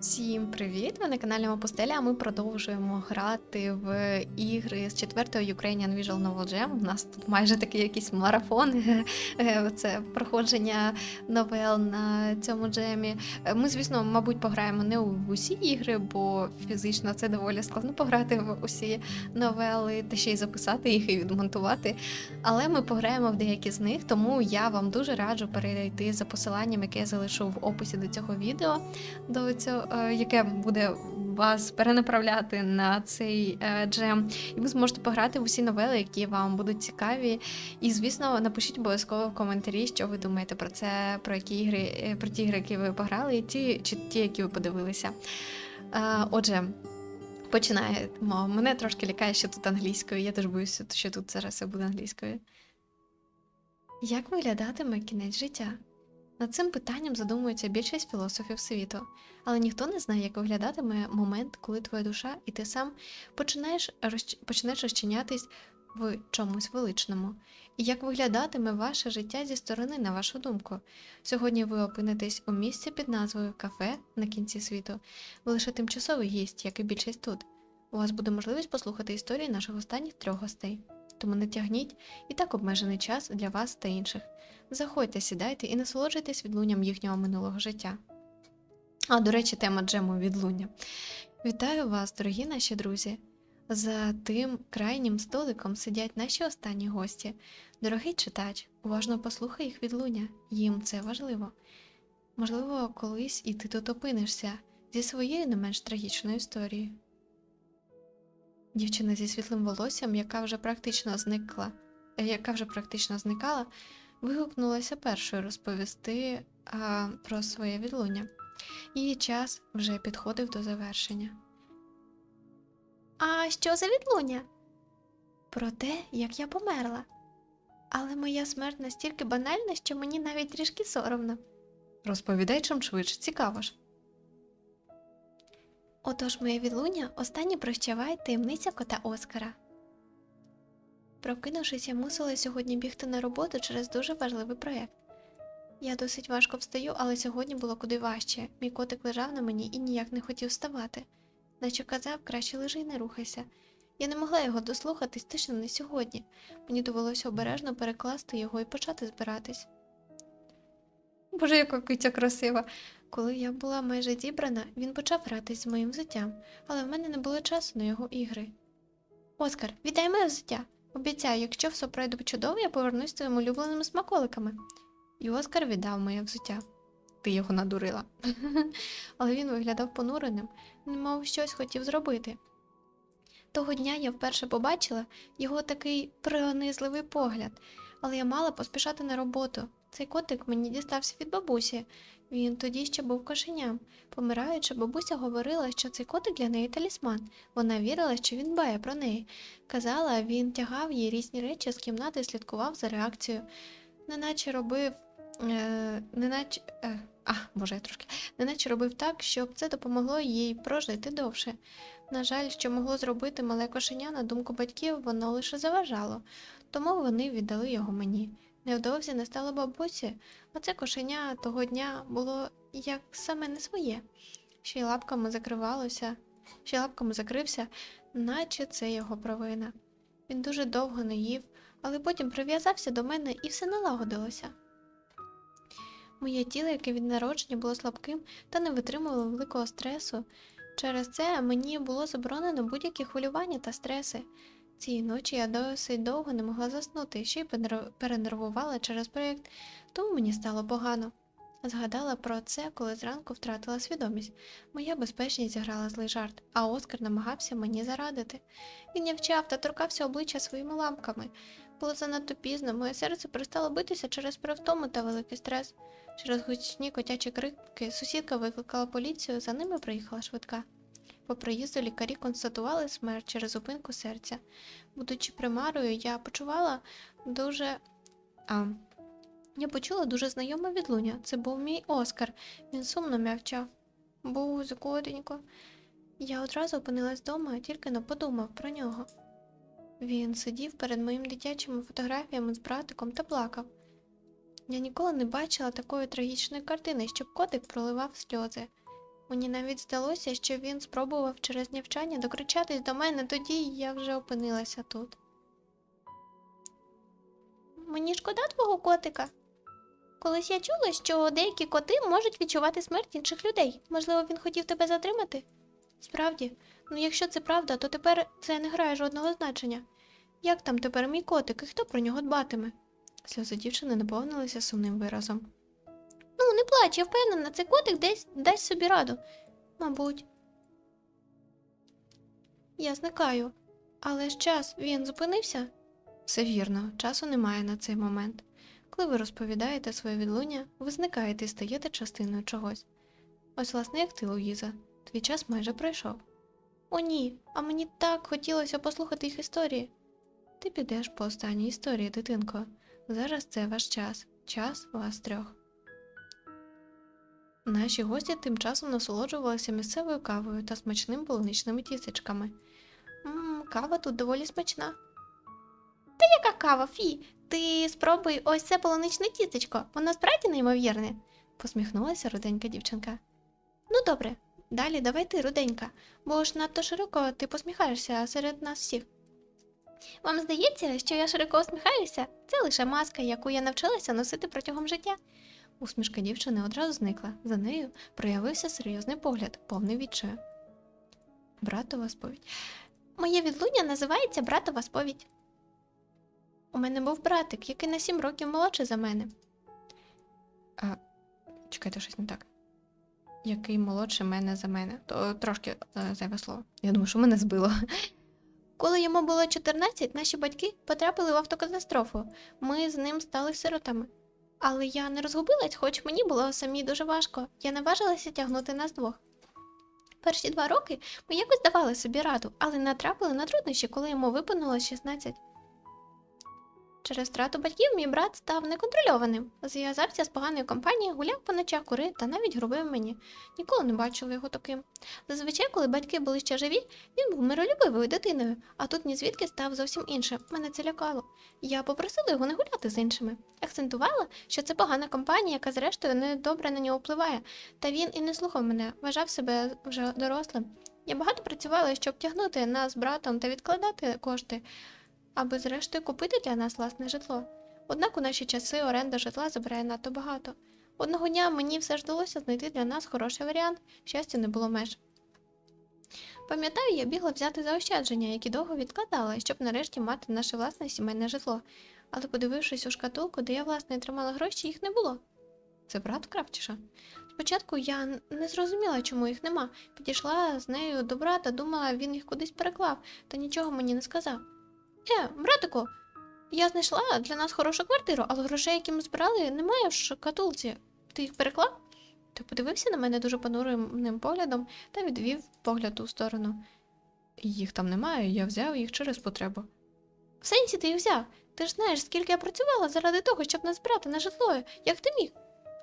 Всім привіт! Ви на каналі Мапустеля. Ми продовжуємо грати в ігри з четвертого Ukrainian Visual Novel Jam. У нас тут майже такий якийсь марафон. Е, Це проходження новел на цьому джемі. Е, Ми, звісно, мабуть, пограємо не у усі ігри, бо фізично це доволі складно пограти в усі новели, та ще й записати їх і відмонтувати. Але ми пограємо в деякі з них, тому я вам дуже раджу перейти за посиланням, яке я залишу в описі до цього відео до цього, яке буде вас перенаправляти на цей е, джем, і ви зможете пограти в усі новели, які вам будуть цікаві. І, звісно, напишіть обов'язково в коментарі, що ви думаєте про це, про які ігри, е, про ті ігри, які ви пограли, і ті, чи ті, які ви подивилися. Е, Отже. Починаємо. Мене трошки лякає, що тут англійською. Я теж боюся, що тут зараз все буде англійською. Як виглядатиме кінець життя? Над цим питанням задумується більшість філософів світу, але ніхто не знає, як виглядатиме момент, коли твоя душа і ти сам починаєш, розч... почнеш розчинятись в чомусь величному. І як виглядатиме ваше життя зі сторони, на вашу думку. Сьогодні ви опинитесь у місці під назвою Кафе на кінці світу. Ви лише тимчасовий гість, як і більшість тут. У вас буде можливість послухати історії наших останніх трьох гостей. Тому не тягніть і так обмежений час для вас та інших. Заходьте, сідайте і насолоджуйтесь відлунням їхнього минулого життя. А, до речі, тема джему відлуння. Вітаю вас, дорогі наші друзі! За тим крайнім столиком сидять наші останні гості. Дорогий читач, уважно послухай їх відлуння, їм це важливо. Можливо, колись і ти тут опинишся зі своєю не менш трагічною історією. Дівчина зі світлим волоссям, яка вже практично зникла, е, яка вже практично зникала, вигукнулася першою розповісти а, про своє відлуння. Її час вже підходив до завершення. А що за відлуння? Про те, як я померла. Але моя смерть настільки банальна, що мені навіть трішки соромно. Розповідай чим швидше, цікаво ж. Отож, моє відлуння останнє прощавай таємниця кота Оскара. Прокинувшись, я мусила сьогодні бігти на роботу через дуже важливий проєкт. Я досить важко встаю, але сьогодні було куди важче. Мій котик лежав на мені і ніяк не хотів вставати, наче казав, краще лежи і не рухайся. Я не могла його дослухатись точно не сьогодні. Мені довелося обережно перекласти його і почати збиратись. Боже, яка киця красива. Коли я була майже зібрана, він почав гратись з моїм взуттям, але в мене не було часу на його ігри. Оскар, віддай моє взуття. Обіцяю, якщо все пройде чудово, я повернусь з твоїми улюбленими смаколиками. І Оскар віддав моє взуття. Ти його надурила. Але він виглядав понуреним, немов щось хотів зробити. Того дня я вперше побачила його такий пронизливий погляд, але я мала поспішати на роботу. Цей котик мені дістався від бабусі. Він тоді ще був кошеням. Помираючи, бабуся говорила, що цей котик для неї талісман. Вона вірила, що він дбає про неї. Казала, він тягав їй різні речі з кімнати і слідкував за реакцією. Неначе робив. Е, неначе, е, а, боже, я трошки. Неначе робив так, щоб це допомогло їй прожити довше. На жаль, що могло зробити мале кошеня, на думку батьків, воно лише заважало, тому вони віддали його мені. Невдовзі не стало бабусі, а це кошеня того дня було як саме не своє. Ще й лапками закривалося, ще й лапками закрився, наче це його провина. Він дуже довго не їв, але потім прив'язався до мене і все налагодилося. Моє тіло, яке від народження було слабким та не витримувало великого стресу. Через це мені було заборонено будь-які хвилювання та стреси. Цієї ночі я досить довго не могла заснути, ще й перенервувала через проєкт, тому мені стало погано. Згадала про це, коли зранку втратила свідомість. Моя безпечність зіграла злий жарт, а Оскар намагався мені зарадити. Він нявчав та торкався обличчя своїми ламками. Було занадто пізно, моє серце перестало битися через перевтому та великий стрес. Через гучні котячі крики сусідка викликала поліцію, за ними приїхала швидка. По приїзду лікарі констатували смерть через зупинку серця. Будучи примарою, я почувала дуже. А, я почула дуже знайоме відлуння. Це був мій Оскар. Він сумно м'явчав. Бузю, котенько. Я одразу опинилась вдома, тільки не подумав про нього. Він сидів перед моїми дитячими фотографіями з братиком та плакав. Я ніколи не бачила такої трагічної картини, щоб котик проливав сльози. Мені навіть здалося, що він спробував через навчання докричатись до мене, тоді я вже опинилася тут. Мені шкода твого котика. Колись я чула, що деякі коти можуть відчувати смерть інших людей. Можливо, він хотів тебе затримати? Справді, ну якщо це правда, то тепер це не грає жодного значення. Як там тепер мій котик і хто про нього дбатиме? Сльози дівчини наповнилися сумним виразом. Ну, не плач, я впевнена, цей котик десь дасть собі раду. Мабуть. Я зникаю. Але ж час він зупинився? Все вірно, часу немає на цей момент. Коли ви розповідаєте своє відлуння, ви зникаєте і стаєте частиною чогось. Ось, власне, як ти, Луїза, твій час майже пройшов. О, ні, а мені так хотілося послухати їх історії. Ти підеш по останній історії, дитинко. Зараз це ваш час, час вас трьох. Наші гості тим часом насолоджувалися місцевою кавою та смачними полуничними тістечками. Мм, кава тут доволі смачна. Та яка кава, Фі? Ти спробуй ось це полуничне тістечко, воно справді неймовірне, посміхнулася руденька дівчинка. Ну добре, далі давай ти, руденька, бо ж надто широко ти посміхаєшся серед нас всіх. Вам здається, що я широко усміхаюся? Це лише маска, яку я навчилася носити протягом життя. Усмішка дівчини одразу зникла. За нею проявився серйозний погляд, повний відчаю. Братова сповідь. Моє відлуння називається братова сповідь. У мене був братик, який на сім років молодший за мене. А, чекайте, щось не так. Який молодший мене за мене. То трошки е, зайве слово. Я думаю, що мене збило. Коли йому було 14, наші батьки потрапили в автокатастрофу. Ми з ним стали сиротами. Але я не розгубилась, хоч мені було самі дуже важко. Я наважилася тягнути нас двох. Перші два роки ми якось давали собі раду, але натрапили на труднощі, коли йому виповнилось 16. Через втрату батьків мій брат став неконтрольованим, зв'язався з поганою компанією, гуляв по ночах курив та навіть грубив мені. Ніколи не бачила його таким. Зазвичай, коли батьки були ще живі, він був миролюбивою дитиною, а тут ні звідки став зовсім іншим. Мене це лякало. Я попросила його не гуляти з іншими. Акцентувала, що це погана компанія, яка зрештою недобре на нього впливає. Та він і не слухав мене, вважав себе вже дорослим. Я багато працювала, щоб тягнути нас з братом та відкладати кошти, аби зрештою купити для нас власне житло. Однак у наші часи оренда житла забирає надто багато. Одного дня мені все ж вдалося знайти для нас хороший варіант, щастя не було меж. Пам'ятаю, я бігла взяти заощадження, які довго відкладала, щоб нарешті мати наше власне сімейне житло. Але подивившись у шкатулку, де я власне тримала гроші, їх не було. Це брат вкрав чи що? Спочатку я не зрозуміла, чому їх нема. Підійшла з нею до брата, думала, він їх кудись переклав, та нічого мені не сказав. Е, братику, я знайшла для нас хорошу квартиру, але грошей, які ми збирали, немає в шкатулці. Ти їх переклав? Ти подивився на мене дуже понурим поглядом та відвів погляд у сторону. Їх там немає, я взяв їх через потребу. В сенсі ти їх взяв? Ти ж знаєш, скільки я працювала заради того, щоб назбирати на житло. Як ти міг?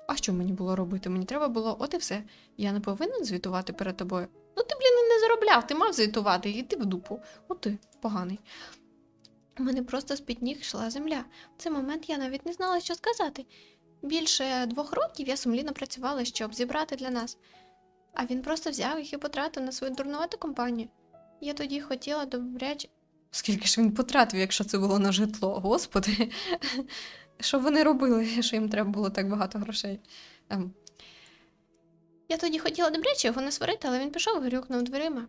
А що мені було робити? Мені треба було, от і все. Я не повинен звітувати перед тобою. Ну ти, блін, не заробляв, ти мав звітувати, і ти в дупу. От ти, поганий. У мене просто з-під ніг йшла земля. В цей момент я навіть не знала, що сказати. Більше двох років я сумлінно працювала, щоб зібрати для нас. А він просто взяв їх і потратив на свою дурнувату компанію. Я тоді хотіла добряч. Скільки ж він потратив, якщо це було на житло, господи. Що вони робили, що їм треба було так багато грошей? Ем. Я тоді хотіла добряче його не сварити, але він пішов і грюкнув дверима.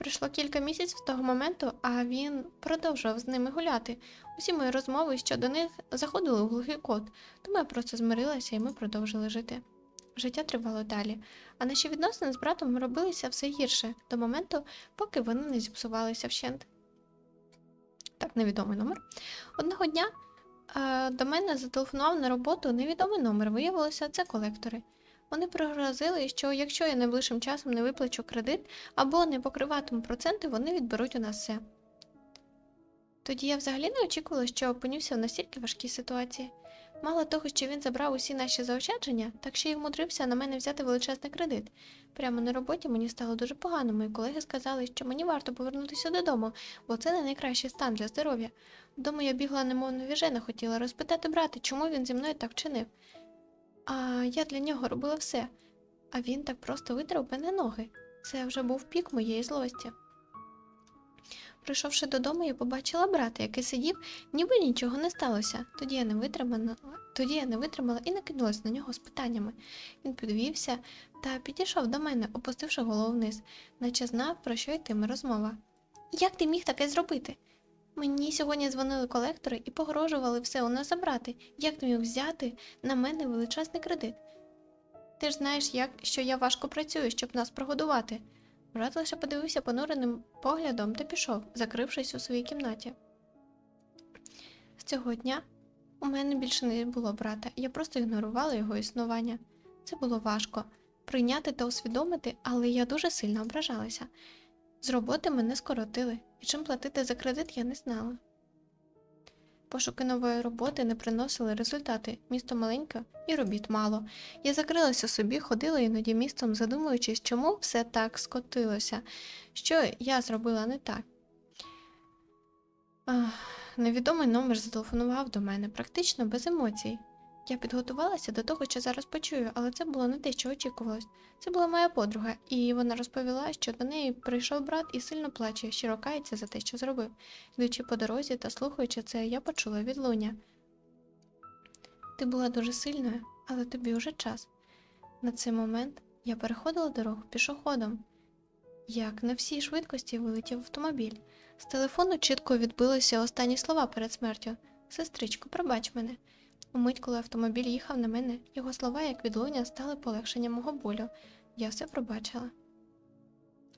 Пройшло кілька місяців з того моменту, а він продовжував з ними гуляти. Усі мої розмови щодо них заходили у глухий кут, тому я просто змирилася і ми продовжили жити. Життя тривало далі, а наші відносини з братом робилися все гірше до моменту, поки вони не зіпсувалися вщент. Так, невідомий номер. Одного дня е, до мене зателефонував на роботу невідомий номер. Виявилося, це колектори. Вони пригрозили, що якщо я найближчим часом не виплачу кредит або не покриватиму проценти, вони відберуть у нас все. Тоді я взагалі не очікувала, що опинюся в настільки важкій ситуації. Мало того, що він забрав усі наші заощадження, так ще й вмудрився на мене взяти величезний кредит. Прямо на роботі мені стало дуже погано. Мої колеги сказали, що мені варто повернутися додому, бо це не найкращий стан для здоров'я. Вдома я бігла немов навіжена, хотіла розпитати брата, чому він зі мною так вчинив. А я для нього робила все. а він так просто витрав мене ноги. Це вже був пік моєї злості. Прийшовши додому, я побачила брата, який сидів, ніби нічого не сталося. Тоді я не витримала, тоді я не витримала і накинулась на нього з питаннями. Він підвівся та підійшов до мене, опустивши голову вниз, наче знав, про що йтиме розмова. Як ти міг таке зробити? Мені сьогодні дзвонили колектори і погрожували все у нас забрати. Як ти міг взяти на мене величезний кредит? Ти ж знаєш, як, що я важко працюю, щоб нас прогодувати. Брат лише подивився понуреним поглядом та пішов, закрившись у своїй кімнаті. З цього дня у мене більше не було брата, я просто ігнорувала його існування. Це було важко прийняти та усвідомити, але я дуже сильно ображалася. З роботи мене скоротили, і чим платити за кредит я не знала. Пошуки нової роботи не приносили результати. Місто маленьке і робіт мало. Я закрилася собі, ходила іноді містом, задумуючись, чому все так скотилося, що я зробила не так. Ах, невідомий номер зателефонував до мене практично без емоцій. Я підготувалася до того, що зараз почую, але це було не те, що очікувалось. Це була моя подруга, і вона розповіла, що до неї прийшов брат і сильно плаче, щиро кається за те, що зробив. Йдучи по дорозі та слухаючи це, я почула відлуння. Ти була дуже сильною, але тобі вже час. На цей момент я переходила дорогу пішоходом. Як на всій швидкості вилетів автомобіль. З телефону чітко відбилися останні слова перед смертю. Сестричко, пробач мене. Умить, коли автомобіль їхав на мене, його слова, як відлуння, стали полегшенням мого болю. Я все пробачила.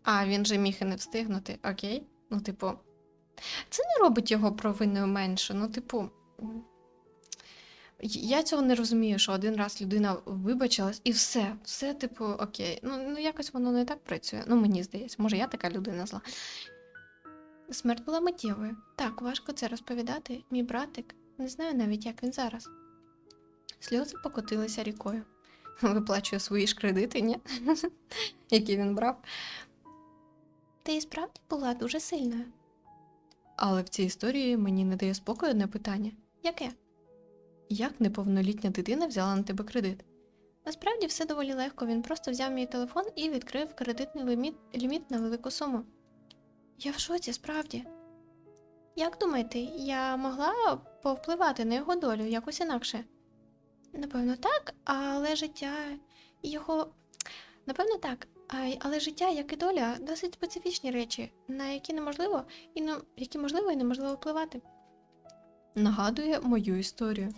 А він же міг і не встигнути, окей? Ну, типу, це не робить його провинною менше. Ну, типу, я цього не розумію, що один раз людина вибачилась і все, все, типу, окей. Ну, ну якось воно не так працює. Ну, мені здається, може, я така людина зла. Смерть була миттєвою. Так, важко це розповідати. Мій братик, не знаю навіть, як він зараз. Сльози покотилися рікою. Виплачує свої ж кредити, ні? які він брав. Ти і справді була дуже сильною. Але в цій історії мені не дає спокою одне питання. Яке? Як неповнолітня дитина взяла на тебе кредит? Насправді все доволі легко. Він просто взяв мій телефон і відкрив кредитний ліміт, ліміт на велику суму. Я в шоці, справді. Як думаєте, я могла повпливати на його долю якось інакше? Напевно, так, але життя його. Напевно, так. Але життя, як і доля, досить специфічні речі, на які неможливо і на які можливо і неможливо впливати. Нагадує мою історію.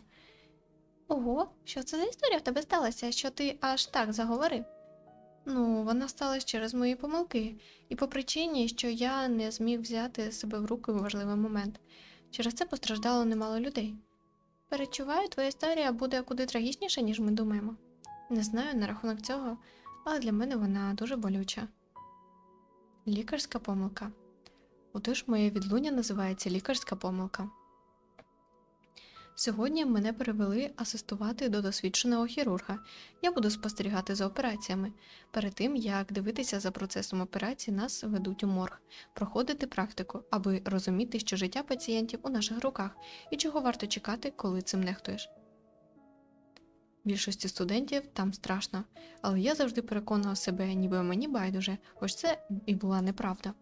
Ого, що це за історія в тебе сталася, що ти аж так заговорив? Ну, вона сталася через мої помилки, і по причині, що я не зміг взяти себе в руки у важливий момент. Через це постраждало немало людей. Перечуваю, твоя історія буде куди трагічніша, ніж ми думаємо. Не знаю на рахунок цього, але для мене вона дуже болюча. Лікарська помилка. Отож, моє відлуння називається лікарська помилка. Сьогодні мене перевели асистувати до досвідченого хірурга. Я буду спостерігати за операціями. Перед тим, як дивитися за процесом операції, нас ведуть у морг, проходити практику, аби розуміти, що життя пацієнтів у наших руках і чого варто чекати, коли цим нехтуєш. Більшості студентів там страшно, але я завжди переконував себе, ніби мені байдуже, хоч це і була неправда.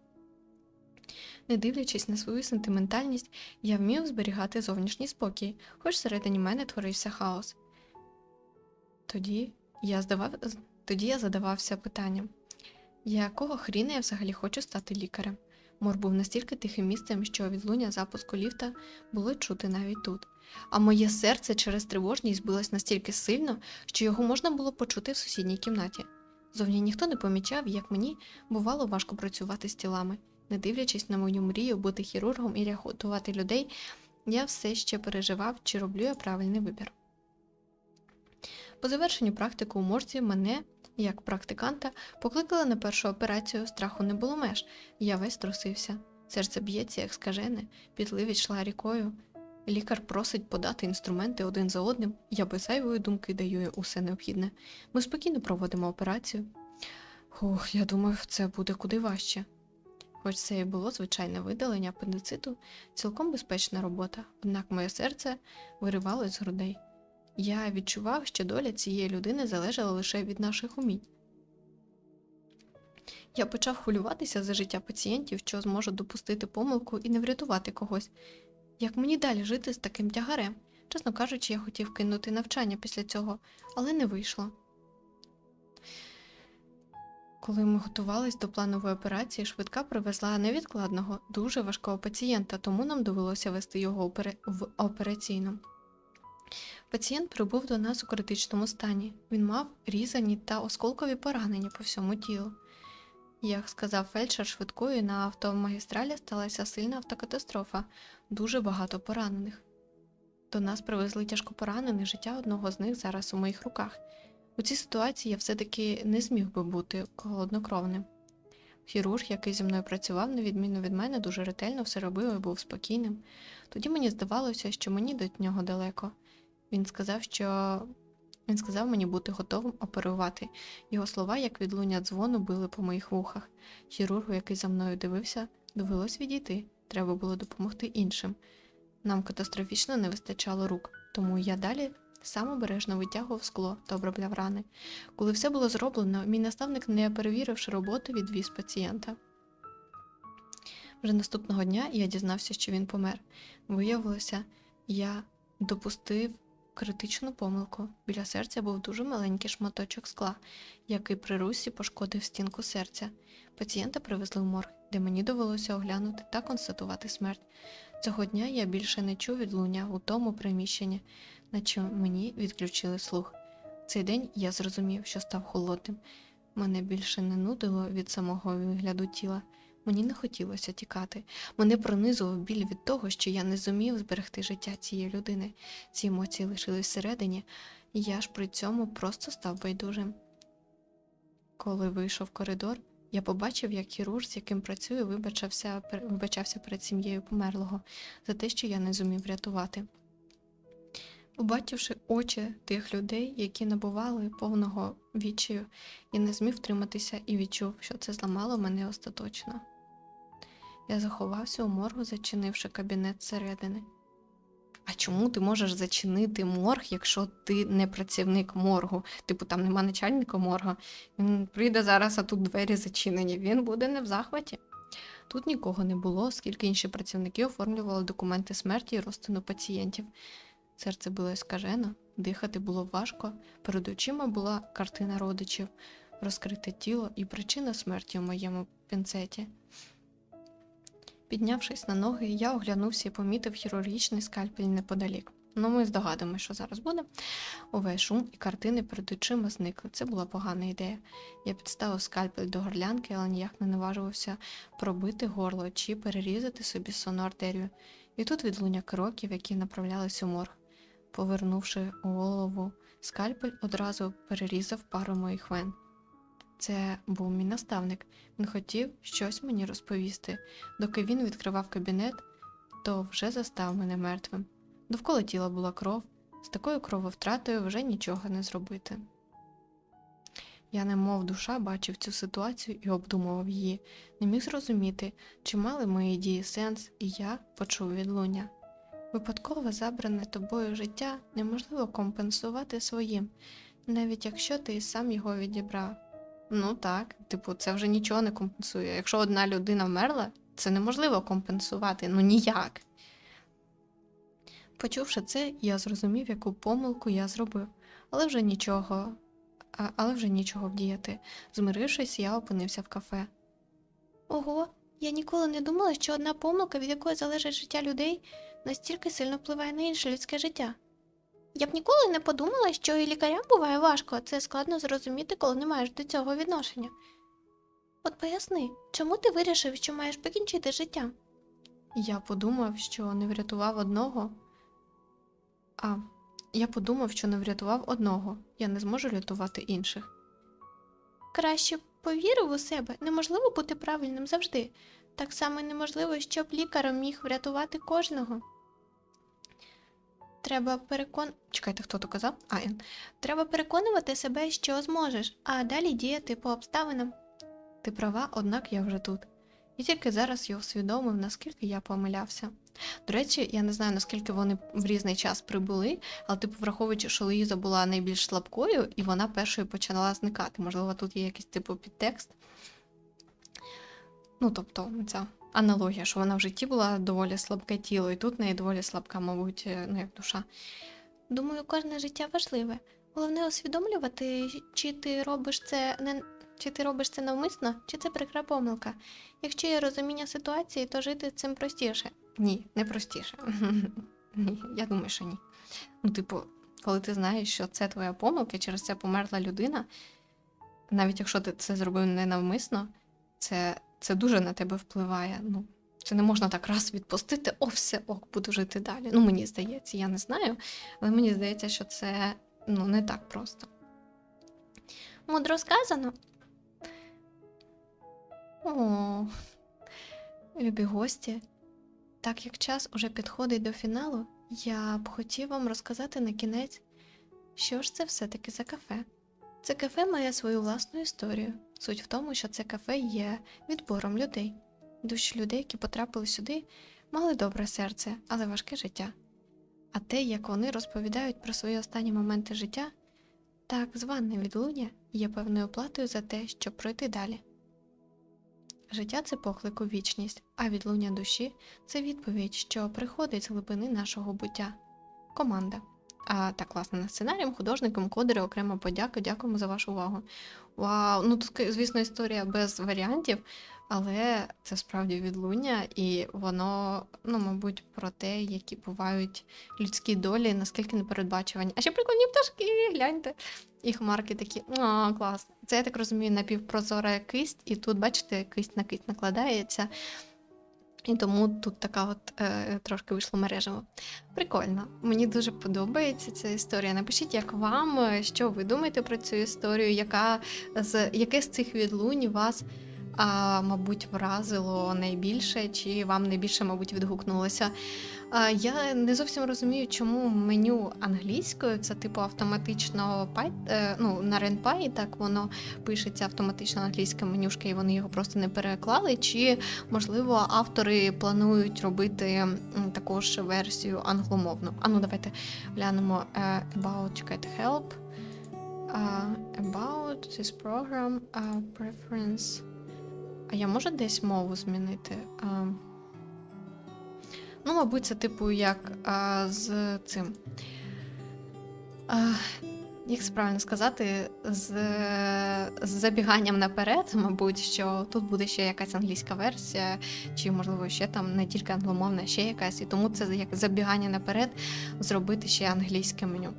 Не дивлячись на свою сентиментальність, я вмів зберігати зовнішній спокій, хоч всередині мене творився хаос. Тоді я, здавав... Тоді я задавався питанням, якого хріна я взагалі хочу стати лікарем? Мор був настільки тихим місцем, що відлуння запуску ліфта було чути навіть тут. А моє серце через тривожність билось настільки сильно, що його можна було почути в сусідній кімнаті. Зовні ніхто не помічав, як мені бувало важко працювати з тілами. Не дивлячись на мою мрію бути хірургом і рятувати людей, я все ще переживав, чи роблю я правильний вибір. По завершенню практики у морзі мене, як практиканта, покликали на першу операцію, страху не було меж, я весь трусився. Серце б'ється, як скажене, підливість йшла рікою. Лікар просить подати інструменти один за одним, я без зайвої думки даю усе необхідне. Ми спокійно проводимо операцію. Ох, я думав, це буде куди важче. Хоч це і було звичайне видалення апендициту, цілком безпечна робота, однак моє серце виривалось з грудей. Я відчував, що доля цієї людини залежала лише від наших умінь. Я почав хвилюватися за життя пацієнтів, що зможу допустити помилку і не врятувати когось. Як мені далі жити з таким тягарем? Чесно кажучи, я хотів кинути навчання після цього, але не вийшло. Коли ми готувались до планової операції, швидка привезла невідкладного, дуже важкого пацієнта, тому нам довелося вести його в операційну. Пацієнт прибув до нас у критичному стані. Він мав різані та осколкові поранення по всьому тілу. Як сказав фельдшер швидкою, на автомагістралі сталася сильна автокатастрофа, дуже багато поранених. До нас привезли тяжкопоранених, життя одного з них зараз у моїх руках. У цій ситуації я все-таки не зміг би бути холоднокровним. Хірург, який зі мною працював, на відміну від мене, дуже ретельно все робив і був спокійним. Тоді мені здавалося, що мені до нього далеко. Він сказав, що він сказав мені бути готовим оперувати. Його слова, як відлуння дзвону, били по моїх вухах. Хірургу, який за мною дивився, довелось відійти. Треба було допомогти іншим. Нам катастрофічно не вистачало рук, тому я далі сам обережно витягував скло та обробляв рани. Коли все було зроблено, мій наставник, не перевіривши роботу, відвіз пацієнта. Вже наступного дня я дізнався, що він помер. Виявилося, я допустив критичну помилку. Біля серця був дуже маленький шматочок скла, який при русі пошкодив стінку серця. Пацієнта привезли в морг, де мені довелося оглянути та констатувати смерть. Цього дня я більше не чув відлуння у тому приміщенні, наче мені відключили слух. Цей день я зрозумів, що став холодним. Мене більше не нудило від самого вигляду тіла. Мені не хотілося тікати. Мене пронизував біль від того, що я не зумів зберегти життя цієї людини. Ці емоції лишились всередині, і я ж при цьому просто став байдужим. Коли вийшов коридор, я побачив, як хірург, з яким працюю, вибачався, вибачався перед сім'єю померлого за те, що я не зумів врятувати. Побачивши очі тих людей, які набували повного відчаю, я не зміг втриматися і відчув, що це зламало мене остаточно. Я заховався у моргу, зачинивши кабінет зсередини. А чому ти можеш зачинити морг, якщо ти не працівник моргу? Типу, там нема начальника морга. Він прийде зараз, а тут двері зачинені. Він буде не в захваті. Тут нікого не було, оскільки інші працівники оформлювали документи смерті і розтину пацієнтів. Серце було скажено, дихати було важко, перед очима була картина родичів, розкрите тіло і причина смерті у моєму пінцеті. Піднявшись на ноги, я оглянувся і помітив хірургічний скальпель неподалік. Ну, ми здогадуємося, що зараз буде. Увесь шум і картини перед очима зникли. Це була погана ідея. Я підставив скальпель до горлянки, але ніяк не наважувався пробити горло чи перерізати собі сонну артерію. І тут відлуння кроків, які направлялись у морг. Повернувши голову, скальпель одразу перерізав пару моїх вен. Це був мій наставник. Він хотів щось мені розповісти. Доки він відкривав кабінет, то вже застав мене мертвим. Довкола тіла була кров, з такою крововтратою вже нічого не зробити. Я немов душа бачив цю ситуацію і обдумував її, не міг зрозуміти, чи мали мої дії сенс, і я почув відлуння. Випадково забране тобою життя неможливо компенсувати своїм, навіть якщо ти сам його відібрав. Ну так, типу, це вже нічого не компенсує. Якщо одна людина вмерла, це неможливо компенсувати, ну ніяк. Почувши це, я зрозумів, яку помилку я зробив, але вже нічого, але вже нічого вдіяти. Змирившись, я опинився в кафе. Ого, я ніколи не думала, що одна помилка, від якої залежить життя людей, настільки сильно впливає на інше людське життя. Я б ніколи не подумала, що і лікарям буває важко, це складно зрозуміти, коли не маєш до цього відношення. От поясни, чому ти вирішив, що маєш покінчити життя? Я подумав, що не врятував одного. А, я подумав, що не врятував одного, я не зможу рятувати інших. Краще повірив у себе, неможливо бути правильним завжди. Так само неможливо, щоб лікар міг врятувати кожного. Треба перекон... Чекайте, хто то казав? А. Треба переконувати себе, що зможеш, а далі діяти по обставинам. Ти права, однак я вже тут. І тільки зараз я усвідомив, наскільки я помилявся. До речі, я не знаю, наскільки вони в різний час прибули, але типу, враховуючи, що Луїза була найбільш слабкою, і вона першою почала зникати. Можливо, тут є якийсь типу підтекст. Ну, тобто, ця аналогія, що вона в житті була доволі слабке тіло, і тут в неї доволі слабка, мабуть, е, ну як душа. Думаю, кожне життя важливе. Головне усвідомлювати, чи ти робиш це не чи ти робиш це навмисно, чи це прикра помилка. Якщо є розуміння ситуації, то жити цим простіше. Ні, не простіше. Ні, я думаю, що ні. Ну, типу, коли ти знаєш, що це твоя помилка, через це померла людина, навіть якщо ти це зробив ненавмисно, це, це дуже на тебе впливає. Ну, це не можна так раз відпустити, о, все, ок, буду жити далі. Ну, мені здається, я не знаю, але мені здається, що це ну, не так просто. Мудро сказано. О, любі гості, так як час уже підходить до фіналу, я б хотів вам розказати на кінець, що ж це все-таки за кафе. Це кафе має свою власну історію. Суть в тому, що це кафе є відбором людей. Душі людей, які потрапили сюди, мали добре серце, але важке життя. А те, як вони розповідають про свої останні моменти життя, так зване відлуння є певною платою за те, щоб пройти далі. Життя це поклик у вічність, а відлуння душі це відповідь, що приходить з глибини нашого буття. Команда. Так, власне, над сценарієм, художникам, кодери, окрема подяка. Дякуємо за вашу увагу. Вау! Ну тут, звісно, історія без варіантів, але це справді відлуння, і воно, ну, мабуть, про те, які бувають людські долі, наскільки непередбачувані. А ще прикольні пташки, гляньте. І хмарки такі, а, клас. Це, я так розумію, напівпрозора кисть, і тут, бачите, кисть на кисть накладається. І тому тут така от е, трошки вийшло мережево. Прикольно. Мені дуже подобається ця історія. Напишіть, як вам, е, що ви думаєте про цю історію, яка з, яке з цих відлунь вас, а, мабуть, вразило найбільше, чи вам найбільше, мабуть, відгукнулося. Я не зовсім розумію, чому меню англійською це типу автоматично пай, е, ну, на RenPy, так воно пишеться автоматично англійське менюшка, і вони його просто не переклали. Чи, можливо, автори планують робити також версію англомовну? А ну давайте глянемо е, about чекайте, help. About this program preference. А я можу десь мову змінити? Ну, мабуть, це типу як а, з цим. А, як це правильно сказати, з, з забіганням наперед, мабуть, що тут буде ще якась англійська версія, чи, можливо, ще там не тільки англомовна, ще якась. І тому це як забігання наперед зробити ще англійське меню.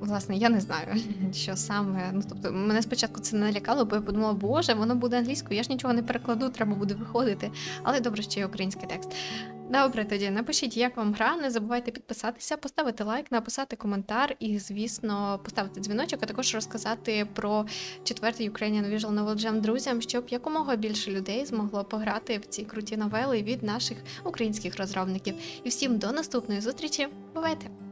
Власне, я не знаю, що саме. Ну, тобто, мене спочатку це налякало, бо я подумала, боже, воно буде англійською, я ж нічого не перекладу, треба буде виходити. Але добре, що є український текст. Добре, тоді напишіть, як вам гра. Не забувайте підписатися, поставити лайк, написати коментар і, звісно, поставити дзвіночок, а також розказати про четвертий Ukrainian Visual Novel Jam друзям, щоб якомога більше людей змогло пограти в ці круті новели від наших українських розробників. І всім до наступної зустрічі. Бувайте!